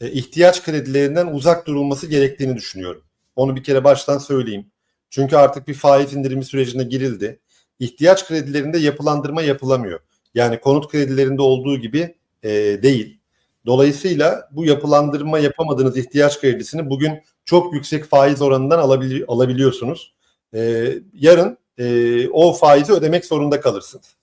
e, ihtiyaç kredilerinden uzak durulması gerektiğini düşünüyorum. Onu bir kere baştan söyleyeyim. Çünkü artık bir faiz indirimi sürecine girildi. İhtiyaç kredilerinde yapılandırma yapılamıyor. Yani konut kredilerinde olduğu gibi e, değil. Dolayısıyla bu yapılandırma yapamadığınız ihtiyaç kredisini bugün çok yüksek faiz oranından alabili- alabiliyorsunuz. E, yarın e, o faizi ödemek zorunda kalırsınız.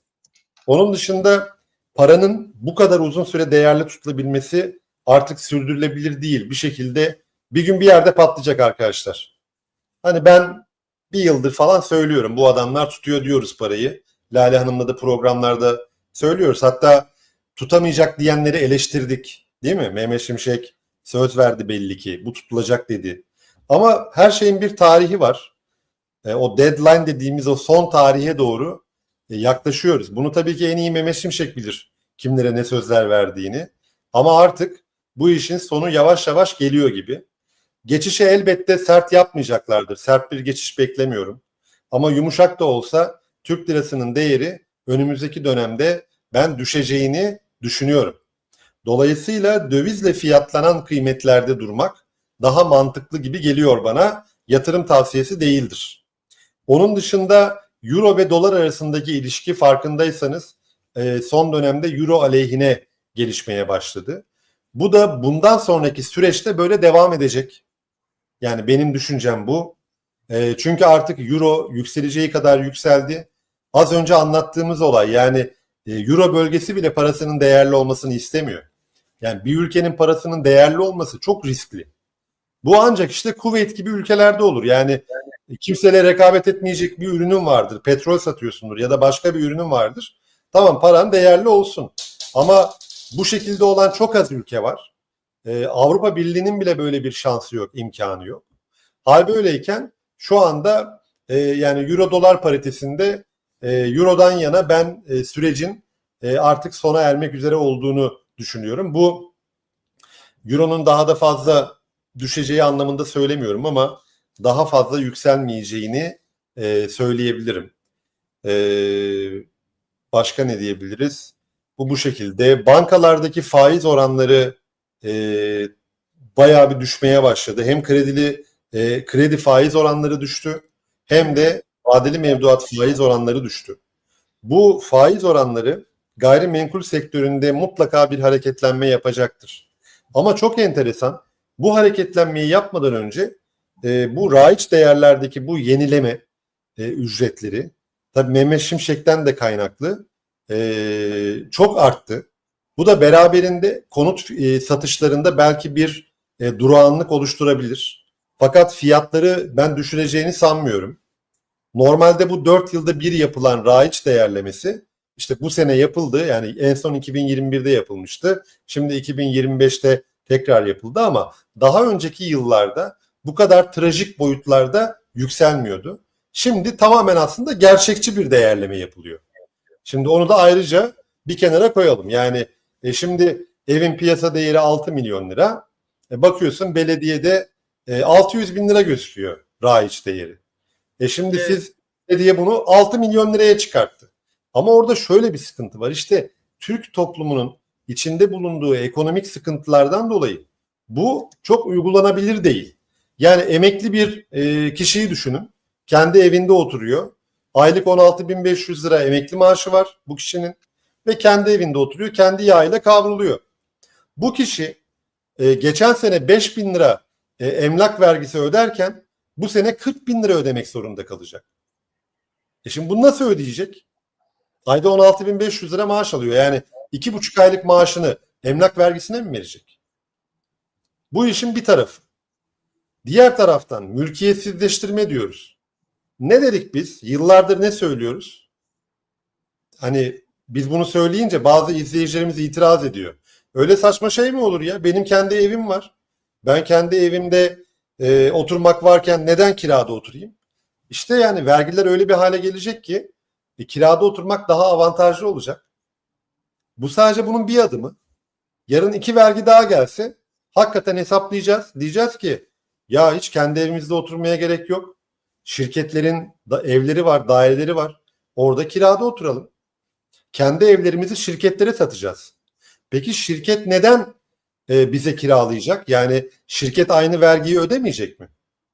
Onun dışında paranın bu kadar uzun süre değerli tutulabilmesi artık sürdürülebilir değil. Bir şekilde bir gün bir yerde patlayacak arkadaşlar. Hani ben bir yıldır falan söylüyorum bu adamlar tutuyor diyoruz parayı. Lale Hanım'la da programlarda söylüyoruz. Hatta tutamayacak diyenleri eleştirdik. Değil mi? Mehmet Şimşek söz verdi belli ki. Bu tutulacak dedi. Ama her şeyin bir tarihi var. E, o deadline dediğimiz o son tarihe doğru e, yaklaşıyoruz. Bunu tabii ki en iyi Mehmet Şimşek bilir. Kimlere ne sözler verdiğini. Ama artık bu işin sonu yavaş yavaş geliyor gibi. Geçişe elbette sert yapmayacaklardır. Sert bir geçiş beklemiyorum. Ama yumuşak da olsa Türk lirasının değeri önümüzdeki dönemde ben düşeceğini düşünüyorum. Dolayısıyla dövizle fiyatlanan kıymetlerde durmak daha mantıklı gibi geliyor bana. Yatırım tavsiyesi değildir. Onun dışında euro ve dolar arasındaki ilişki farkındaysanız e, son dönemde euro aleyhine gelişmeye başladı. Bu da bundan sonraki süreçte böyle devam edecek. Yani benim düşüncem bu. E, çünkü artık euro yükseleceği kadar yükseldi. Az önce anlattığımız olay yani e, euro bölgesi bile parasının değerli olmasını istemiyor. Yani bir ülkenin parasının değerli olması çok riskli. Bu ancak işte Kuveyt gibi ülkelerde olur. Yani kimseyle rekabet etmeyecek bir ürünün vardır. Petrol satıyorsundur ya da başka bir ürünün vardır. Tamam paran değerli olsun. Ama bu şekilde olan çok az ülke var. Ee, Avrupa Birliği'nin bile böyle bir şansı yok, imkanı yok. Hal böyleyken şu anda e, yani euro dolar paritesinde e, eurodan yana ben e, sürecin e, artık sona ermek üzere olduğunu düşünüyorum. Bu euronun daha da fazla düşeceği anlamında söylemiyorum ama daha fazla yükselmeyeceğini e, söyleyebilirim. E, başka ne diyebiliriz? Bu bu şekilde. Bankalardaki faiz oranları e, bayağı bir düşmeye başladı. Hem kredili e, kredi faiz oranları düştü hem de vadeli mevduat faiz oranları düştü. Bu faiz oranları gayrimenkul sektöründe mutlaka bir hareketlenme yapacaktır. Ama çok enteresan bu hareketlenmeyi yapmadan önce e, bu raiç değerlerdeki bu yenileme e, ücretleri tabii Mehmet Şimşek'ten de kaynaklı e, çok arttı. Bu da beraberinde konut e, satışlarında belki bir e, durağanlık oluşturabilir. Fakat fiyatları ben düşüreceğini sanmıyorum. Normalde bu 4 yılda bir yapılan raiç değerlemesi işte bu sene yapıldı. Yani en son 2021'de yapılmıştı. Şimdi 2025'te tekrar yapıldı ama daha önceki yıllarda bu kadar trajik boyutlarda yükselmiyordu. Şimdi tamamen aslında gerçekçi bir değerleme yapılıyor. Şimdi onu da ayrıca bir kenara koyalım. Yani e, şimdi evin piyasa değeri 6 milyon lira. E, bakıyorsun belediyede e, 600 bin lira gözüküyor raiç değeri. E şimdi Evet. siz belediye bunu 6 milyon liraya çıkarttı. Ama orada şöyle bir sıkıntı var. İşte Türk toplumunun içinde bulunduğu ekonomik sıkıntılardan dolayı bu çok uygulanabilir değil. Yani emekli bir e, kişiyi düşünün. Kendi evinde oturuyor. Aylık 16.500 lira emekli maaşı var bu kişinin ve kendi evinde oturuyor. Kendi yağıyla kavruluyor. Bu kişi e, geçen sene 5 bin lira e, emlak vergisi öderken bu sene 40 bin lira ödemek zorunda kalacak. E şimdi bunu nasıl ödeyecek? Ayda 16.500 lira maaş alıyor. Yani iki buçuk aylık maaşını emlak vergisine mi verecek? Bu işin bir tarafı. Diğer taraftan mülkiyetsizleştirme diyoruz. Ne dedik biz? Yıllardır ne söylüyoruz? Hani biz bunu söyleyince bazı izleyicilerimiz itiraz ediyor. Öyle saçma şey mi olur ya? Benim kendi evim var. Ben kendi evimde e, oturmak varken neden kirada oturayım? İşte yani vergiler öyle bir hale gelecek ki e, kirada oturmak daha avantajlı olacak. Bu sadece bunun bir adımı. Yarın iki vergi daha gelse hakikaten hesaplayacağız. Diyeceğiz ki ya hiç kendi evimizde oturmaya gerek yok. Şirketlerin da evleri var, daireleri var. Orada kirada oturalım. Kendi evlerimizi şirketlere satacağız. Peki şirket neden e, bize kiralayacak? Yani şirket aynı vergiyi ödemeyecek mi?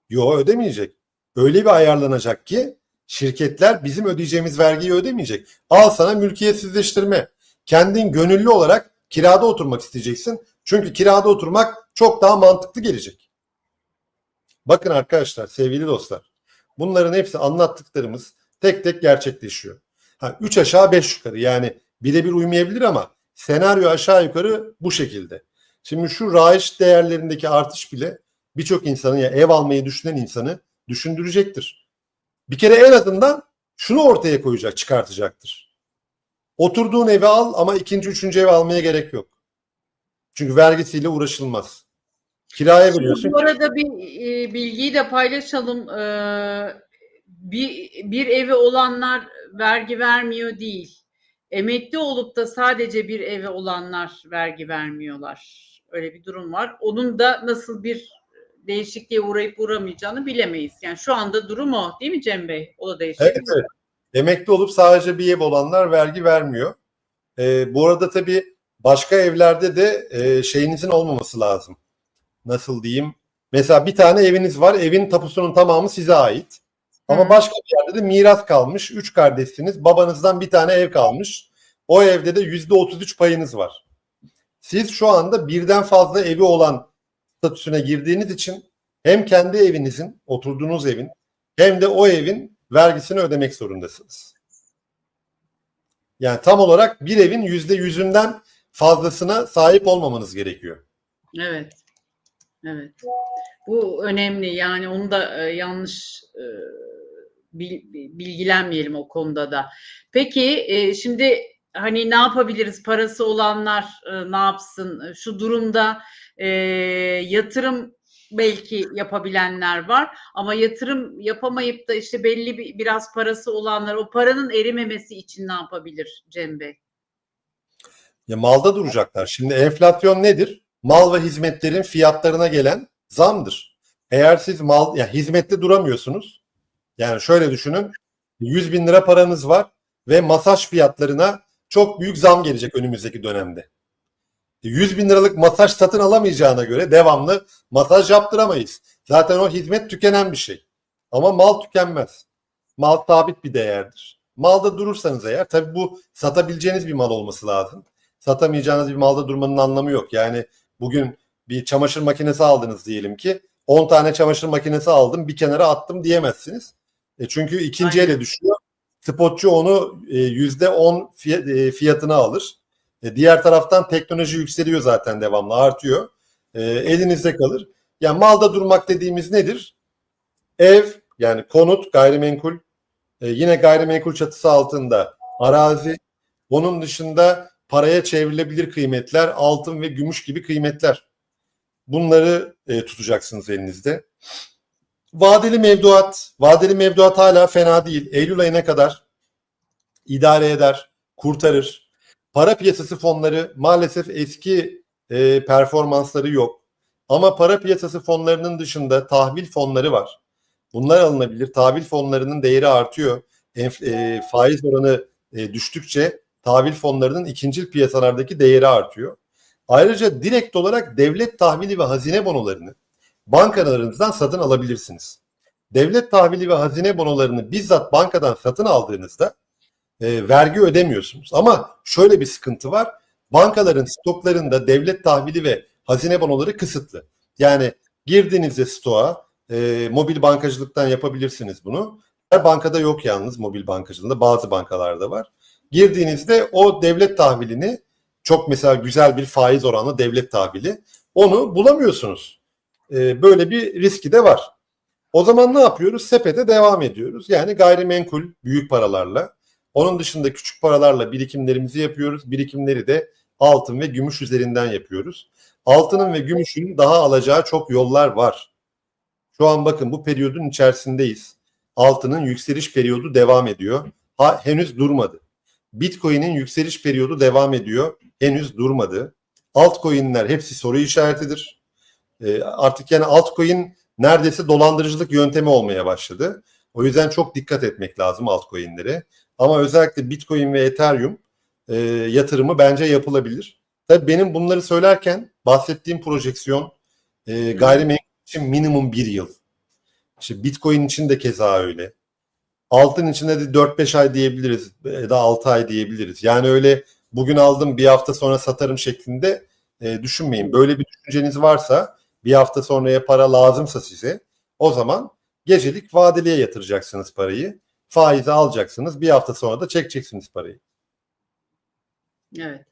Yok ödemeyecek. Öyle bir ayarlanacak ki şirketler bizim ödeyeceğimiz vergiyi ödemeyecek. Al sana mülkiyetsizleştirme. Kendin gönüllü olarak kirada oturmak isteyeceksin. Çünkü kirada oturmak çok daha mantıklı gelecek. Bakın arkadaşlar, sevgili dostlar. Bunların hepsi anlattıklarımız tek tek gerçekleşiyor. Ha, üç aşağı beş yukarı yani birebir uymayabilir ama senaryo aşağı yukarı bu şekilde. Şimdi şu raiş değerlerindeki artış bile birçok insanı ya ev almayı düşünen insanı düşündürecektir. Bir kere en azından şunu ortaya koyacak, çıkartacaktır. Oturduğun evi al ama ikinci, üçüncü ev almaya gerek yok. Çünkü vergisiyle uğraşılmaz. Kiraya veriyorsun. Bu arada bir e, bilgiyi de paylaşalım. Ee, bir, bir evi olanlar vergi vermiyor değil. Emekli olup da sadece bir evi olanlar vergi vermiyorlar. Öyle bir durum var. Onun da nasıl bir değişikliğe uğrayıp uğramayacağını bilemeyiz. Yani şu anda durum o değil mi Cem Bey? O da değişik. Evet, evet. Emekli olup sadece bir ev olanlar vergi vermiyor. Ee, bu arada tabii başka evlerde de e, şeyinizin olmaması lazım. Nasıl diyeyim? Mesela bir tane eviniz var. Evin tapusunun tamamı size ait. Ama Hı. başka bir yerde de miras kalmış. Üç kardeşsiniz. Babanızdan bir tane ev kalmış. O evde de yüzde otuz üç payınız var. Siz şu anda birden fazla evi olan statüsüne girdiğiniz için hem kendi evinizin, oturduğunuz evin hem de o evin vergisini ödemek zorundasınız. Yani tam olarak bir evin yüzde yüzünden fazlasına sahip olmamanız gerekiyor. Evet. Evet. Bu önemli. Yani onu da e, yanlış e, bil- bilgilenmeyelim o konuda da. Peki e, şimdi hani ne yapabiliriz? Parası olanlar e, ne yapsın? Şu durumda e, yatırım belki yapabilenler var ama yatırım yapamayıp da işte belli bir, biraz parası olanlar o paranın erimemesi için ne yapabilir Cem Bey? Ya malda duracaklar. Şimdi enflasyon nedir? Mal ve hizmetlerin fiyatlarına gelen zamdır. Eğer siz mal ya hizmette duramıyorsunuz. Yani şöyle düşünün. 100 bin lira paranız var ve masaj fiyatlarına çok büyük zam gelecek önümüzdeki dönemde. 100 bin liralık masaj satın alamayacağına göre devamlı masaj yaptıramayız. Zaten o hizmet tükenen bir şey. Ama mal tükenmez. Mal sabit bir değerdir. Malda durursanız eğer tabii bu satabileceğiniz bir mal olması lazım. Satamayacağınız bir malda durmanın anlamı yok. Yani bugün bir çamaşır makinesi aldınız diyelim ki 10 tane çamaşır makinesi aldım bir kenara attım diyemezsiniz. E çünkü ikinci Aynen. ele düşüyor. Spotçu onu e, %10 fiy- e, fiyatına alır. E, diğer taraftan teknoloji yükseliyor zaten devamlı artıyor. E, elinizde kalır. Yani malda durmak dediğimiz nedir? Ev yani konut, gayrimenkul, e, yine gayrimenkul çatısı altında arazi, onun dışında paraya çevrilebilir kıymetler, altın ve gümüş gibi kıymetler. Bunları e, tutacaksınız elinizde. Vadeli mevduat, vadeli mevduat hala fena değil. Eylül ayına kadar idare eder, kurtarır. Para piyasası fonları maalesef eski e, performansları yok. Ama para piyasası fonlarının dışında tahvil fonları var. Bunlar alınabilir. Tahvil fonlarının değeri artıyor. Enf- e, faiz oranı e, düştükçe tahvil fonlarının ikincil piyasalardaki değeri artıyor. Ayrıca direkt olarak devlet tahvili ve hazine bonolarını bankalarınızdan satın alabilirsiniz. Devlet tahvili ve hazine bonolarını bizzat bankadan satın aldığınızda e, vergi ödemiyorsunuz. Ama şöyle bir sıkıntı var. Bankaların stoklarında devlet tahvili ve hazine bonoları kısıtlı. Yani girdiğinizde stoğa e, mobil bankacılıktan yapabilirsiniz bunu. Her bankada yok yalnız mobil bankacılığında bazı bankalarda var. Girdiğinizde o devlet tahvilini çok mesela güzel bir faiz oranlı devlet tahvili onu bulamıyorsunuz. E, böyle bir riski de var. O zaman ne yapıyoruz? Sepete devam ediyoruz. Yani gayrimenkul büyük paralarla. Onun dışında küçük paralarla birikimlerimizi yapıyoruz. Birikimleri de altın ve gümüş üzerinden yapıyoruz. Altının ve gümüşün daha alacağı çok yollar var. Şu an bakın bu periyodun içerisindeyiz. Altının yükseliş periyodu devam ediyor. Ha, henüz durmadı. Bitcoin'in yükseliş periyodu devam ediyor. Henüz durmadı. Altcoin'ler hepsi soru işaretidir. Ee, artık yani altcoin neredeyse dolandırıcılık yöntemi olmaya başladı. O yüzden çok dikkat etmek lazım altcoin'lere. Ama özellikle Bitcoin ve Ethereum e, yatırımı bence yapılabilir. Tabii benim bunları söylerken bahsettiğim projeksiyon e, gayrimenkul için minimum bir yıl. İşte Bitcoin için de keza öyle. Altın için de 4-5 ay diyebiliriz ya da 6 ay diyebiliriz. Yani öyle bugün aldım bir hafta sonra satarım şeklinde e, düşünmeyin. Böyle bir düşünceniz varsa bir hafta sonraya para lazımsa size o zaman gecelik vadeliye yatıracaksınız parayı. Faizi alacaksınız. Bir hafta sonra da çekeceksiniz parayı. Evet.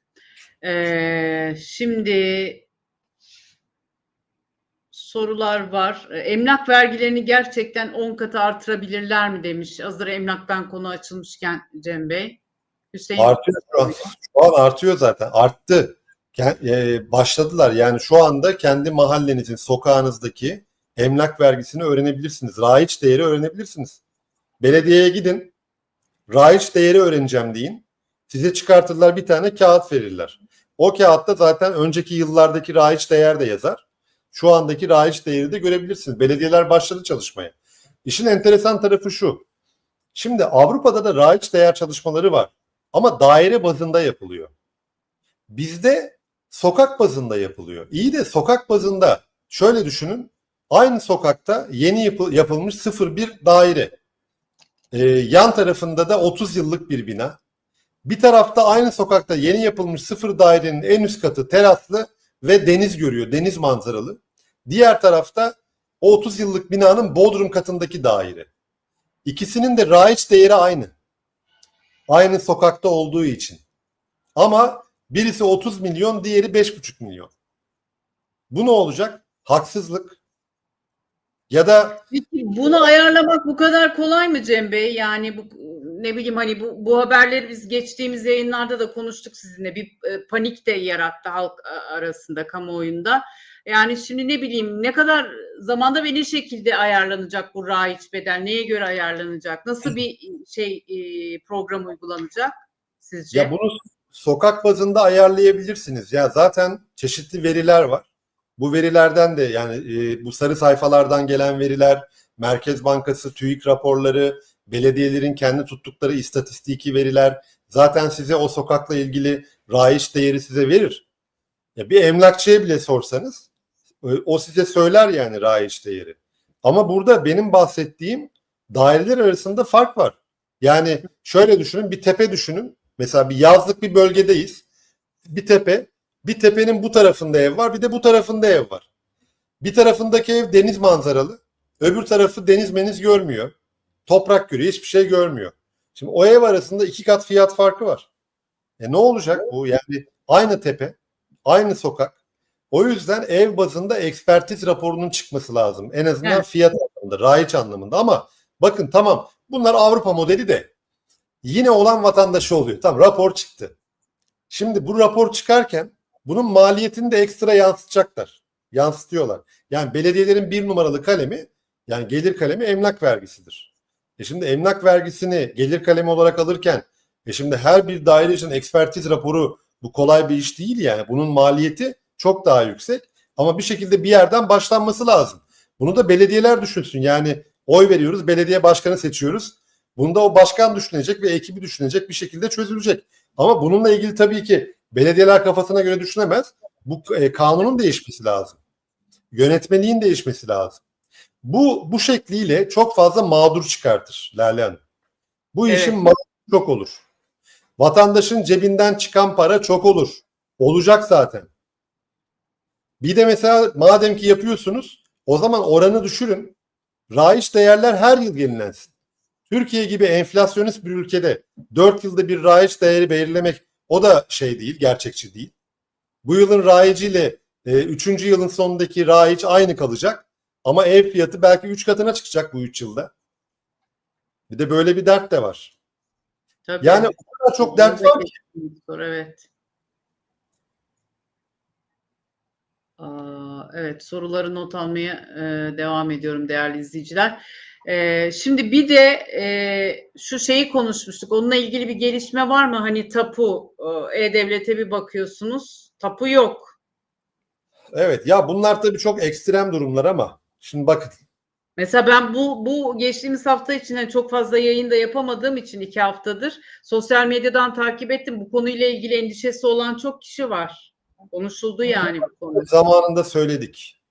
Ee, şimdi sorular var. Ee, Emlak vergilerini gerçekten 10 katı artırabilirler mi demiş. Hazır emlaktan konu açılmışken Cem Bey. Hüseyin Artıyor şu an. Şu an artıyor zaten. Arttı. E, başladılar. Yani şu anda kendi mahallenizin, sokağınızdaki emlak vergisini öğrenebilirsiniz. Raiç değeri öğrenebilirsiniz. Belediyeye gidin. Raiç değeri öğreneceğim deyin. Size çıkartırlar bir tane kağıt verirler. O kağıtta zaten önceki yıllardaki raiç değer de yazar. Şu andaki raiç değeri de görebilirsiniz. Belediyeler başladı çalışmaya. İşin enteresan tarafı şu. Şimdi Avrupa'da da raiç değer çalışmaları var. Ama daire bazında yapılıyor. Bizde sokak bazında yapılıyor. İyi de sokak bazında şöyle düşünün. Aynı sokakta yeni yapı- yapılmış 01 daire. Ee, yan tarafında da 30 yıllık bir bina. Bir tarafta aynı sokakta yeni yapılmış sıfır dairenin en üst katı teraslı ve deniz görüyor. Deniz manzaralı. Diğer tarafta o 30 yıllık binanın bodrum katındaki daire. İkisinin de raiç değeri aynı. Aynı sokakta olduğu için. Ama birisi 30 milyon, diğeri 5,5 milyon. Bu ne olacak? Haksızlık. Ya da bunu ayarlamak bu kadar kolay mı Cem Bey? Yani bu ne bileyim hani bu, bu haberleri biz geçtiğimiz yayınlarda da konuştuk sizinle. Bir e, panik de yarattı halk arasında, kamuoyunda. Yani şimdi ne bileyim ne kadar zamanda ve ne şekilde ayarlanacak bu raiç bedel? Neye göre ayarlanacak? Nasıl bir şey e, program uygulanacak sizce? Ya bunu sokak bazında ayarlayabilirsiniz. Ya zaten çeşitli veriler var. Bu verilerden de yani e, bu sarı sayfalardan gelen veriler, Merkez Bankası TÜİK raporları, belediyelerin kendi tuttukları istatistiki veriler zaten size o sokakla ilgili raiç değeri size verir. Ya bir emlakçıya bile sorsanız e, o size söyler yani raiç değeri. Ama burada benim bahsettiğim daireler arasında fark var. Yani şöyle düşünün bir tepe düşünün. Mesela bir yazlık bir bölgedeyiz. Bir tepe. Bir tepenin bu tarafında ev var. Bir de bu tarafında ev var. Bir tarafındaki ev deniz manzaralı. Öbür tarafı deniz meniz görmüyor. Toprak görüyor. Hiçbir şey görmüyor. Şimdi o ev arasında iki kat fiyat farkı var. E ne olacak bu? Yani aynı tepe, aynı sokak. O yüzden ev bazında ekspertiz raporunun çıkması lazım. En azından Evet. fiyat anlamında, raiç anlamında. Ama bakın tamam bunlar Avrupa modeli de yine olan vatandaşı oluyor. Tamam rapor çıktı. Şimdi bu rapor çıkarken bunun maliyetini de ekstra yansıtacaklar. Yansıtıyorlar. Yani belediyelerin bir numaralı kalemi yani gelir kalemi emlak vergisidir. E şimdi emlak vergisini gelir kalemi olarak alırken e şimdi her bir daire için ekspertiz raporu bu kolay bir iş değil yani. Bunun maliyeti çok daha yüksek ama bir şekilde bir yerden başlanması lazım. Bunu da belediyeler düşünsün. Yani oy veriyoruz, belediye başkanı seçiyoruz. Bunda o başkan düşünecek ve ekibi düşünecek bir şekilde çözülecek. Ama bununla ilgili tabii ki belediyeler kafasına göre düşünemez. Bu e, kanunun değişmesi lazım. Yönetmeliğin değişmesi lazım. Bu bu şekliyle çok fazla mağdur çıkartır Lale Hanım. Bu Evet. işin mağduru çok olur. Vatandaşın cebinden çıkan para çok olur. Olacak zaten. Bir de mesela madem ki yapıyorsunuz o zaman oranı düşürün. Raiç değerler her yıl yenilensin. Türkiye gibi enflasyonist bir ülkede 4 yılda bir raiç değeri belirlemek o da şey değil, gerçekçi değil. Bu yılın raiciyle 3. yılın sonundaki raiç aynı kalacak. Ama ev fiyatı belki 3 katına çıkacak bu 3 yılda. Bir de böyle bir dert de var. Tabii. Yani o kadar çok dert var ki. Evet. Evet soruları not almaya e, devam ediyorum değerli izleyiciler. E, şimdi bir de e, şu şeyi konuşmuştuk. Onunla ilgili bir gelişme var mı? Hani tapu e, e-devlete bir bakıyorsunuz. Tapu yok. Evet ya bunlar tabii çok ekstrem durumlar ama şimdi bakın Mesela ben bu bu geçtiğimiz hafta içinde çok fazla yayın da yapamadığım için iki haftadır sosyal medyadan takip ettim. Bu konuyla ilgili endişesi olan çok kişi var. Konuşuldu yani bu konu. zamanında söyledik.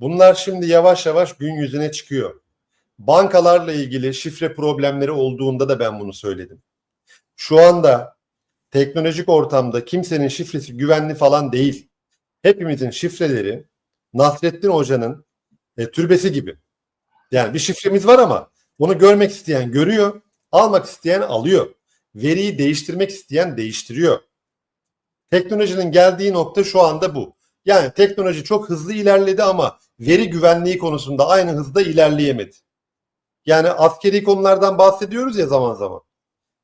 Bunlar şimdi yavaş yavaş gün yüzüne çıkıyor. Bankalarla ilgili şifre problemleri olduğunda da ben bunu söyledim. Şu anda teknolojik ortamda kimsenin şifresi güvenli falan değil. Hepimizin şifreleri Nasrettin Hoca'nın e, türbesi gibi. Yani bir şifremiz var ama bunu görmek isteyen görüyor, almak isteyen alıyor. Veriyi değiştirmek isteyen değiştiriyor. Teknolojinin geldiği nokta şu anda bu. Yani teknoloji çok hızlı ilerledi ama veri güvenliği konusunda aynı hızda ilerleyemedi. Yani askeri konulardan bahsediyoruz ya zaman zaman.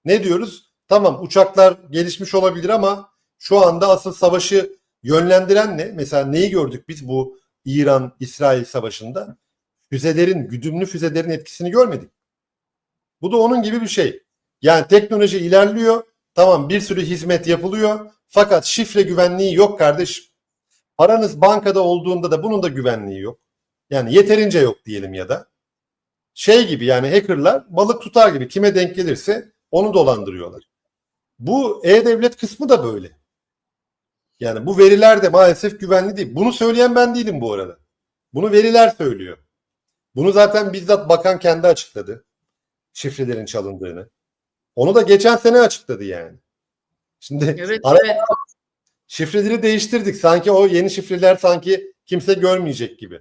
Ne diyoruz? Tamam uçaklar gelişmiş olabilir ama şu anda asıl savaşı yönlendiren ne? Mesela neyi gördük biz bu İran-İsrail savaşında? Füzelerin, güdümlü füzelerin etkisini görmedik. Bu da onun gibi bir şey. Yani teknoloji ilerliyor. Tamam bir sürü hizmet yapılıyor. Fakat şifre güvenliği yok kardeşim. Paranız bankada olduğunda da bunun da güvenliği yok. Yani yeterince yok diyelim ya da. Şey gibi yani hackerlar balık tutar gibi kime denk gelirse onu dolandırıyorlar. Bu e-devlet kısmı da böyle. Yani bu veriler de maalesef güvenli değil. Bunu söyleyen ben değilim bu arada. Bunu veriler söylüyor. Bunu zaten bizzat bakan kendi açıkladı. Şifrelerin çalındığını. Onu da geçen sene açıkladı yani. Şimdi Evet, ara- evet. şifreleri değiştirdik. Sanki o yeni şifreler sanki kimse görmeyecek gibi.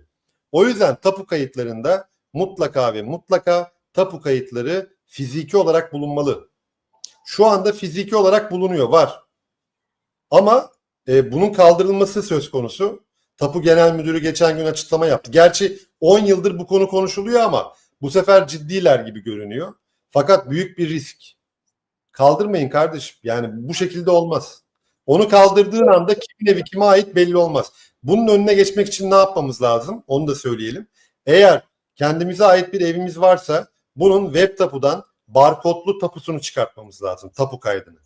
O yüzden tapu kayıtlarında mutlaka ve mutlaka tapu kayıtları fiziki olarak bulunmalı. Şu anda fiziki olarak bulunuyor, var. Ama e, bunun kaldırılması söz konusu. Tapu Genel Müdürü geçen gün açıklama yaptı. Gerçi 10 yıldır bu konu konuşuluyor ama bu sefer ciddiler gibi görünüyor. Fakat büyük bir risk. Kaldırmayın kardeşim. Yani bu şekilde olmaz. Onu kaldırdığın anda kimin evi kime ait belli olmaz. Bunun önüne geçmek için ne yapmamız lazım? Onu da söyleyelim. Eğer kendimize ait bir evimiz varsa bunun web tapudan barkodlu tapusunu çıkartmamız lazım. Tapu kaydını.